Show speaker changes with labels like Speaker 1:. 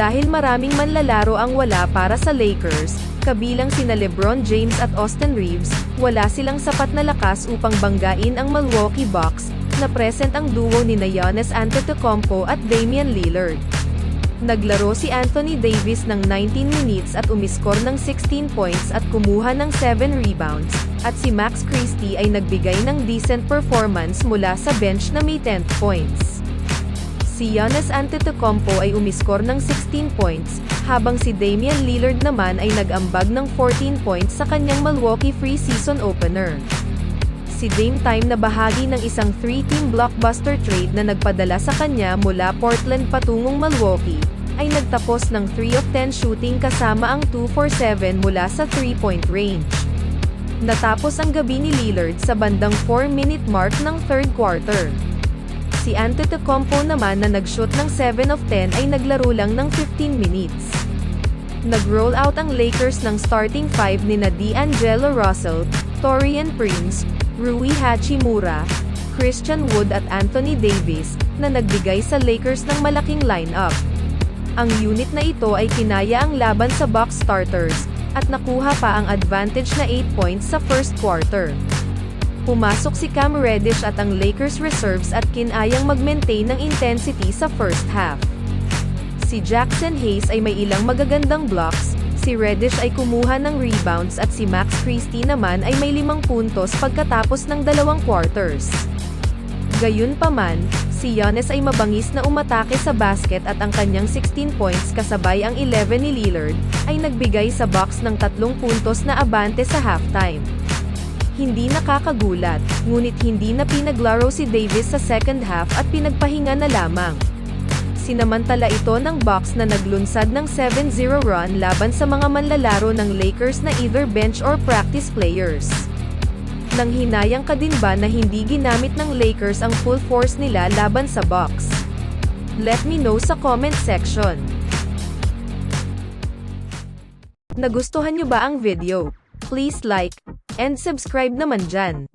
Speaker 1: Dahil maraming manlalaro ang wala para sa Lakers, kabilang sina LeBron James at Austin Reeves, wala silang sapat na lakas upang banggain ang Milwaukee Bucks, na present ang duo ni Giannis Antetokounmpo at Damian Lillard. Naglaro si Anthony Davis ng 19 minutes at umiskor ng 16 points at kumuha ng 7 rebounds, at si Max Christie ay nagbigay ng decent performance mula sa bench na may 10 points. Si Giannis Antetokounmpo ay umiskor ng 16 points, habang si Damian Lillard naman ay nag-ambag ng 14 points sa kanyang Milwaukee free season opener. Si Dame Time na bahagi ng isang 3-team blockbuster trade na nagpadala sa kanya mula Portland patungong Milwaukee, ay nagtapos ng 3 of 10 shooting kasama ang 2 for 7 mula sa 3-point range. Natapos ang gabi ni Lillard sa bandang 4-minute mark ng third quarter. Si Antetokounmpo naman na nag-shoot ng 7 of 10 ay naglaro lang ng 15 minutes. Nag-roll out ang Lakers ng starting 5 ni D'Angelo Russell, Torian Prince, Rui Hachimura, Christian Wood at Anthony Davis, na nagbigay sa Lakers ng malaking lineup. Ang unit na ito ay kinaya ang laban sa box starters, at nakuha pa ang advantage na 8 points sa first quarter. Pumasok si Cam Reddish at ang Lakers reserves at kinayang mag-maintain ng intensity sa first half. Si Jackson Hayes ay may ilang magagandang blocks, si Reddish ay kumuha ng rebounds at si Max Christie naman ay may limang puntos pagkatapos ng dalawang quarters. Gayunpaman, si Giannis ay mabangis na umatake sa basket at ang kanyang 16 points kasabay ang 11 ni Lillard, ay nagbigay sa box ng tatlong puntos na abante sa halftime. Hindi nakakagulat, ngunit hindi na pinaglaro si Davis sa second half at pinagpahinga na lamang. Sinamantala ito ng Bucks na naglunsad ng 7-0 run laban sa mga manlalaro ng Lakers na either bench or practice players. Nang hinayang ka din ba na hindi ginamit ng Lakers ang full force nila laban sa Bucks? Let me know sa comment section. Nagustuhan nyo ba ang video? Please like, and subscribe naman dyan.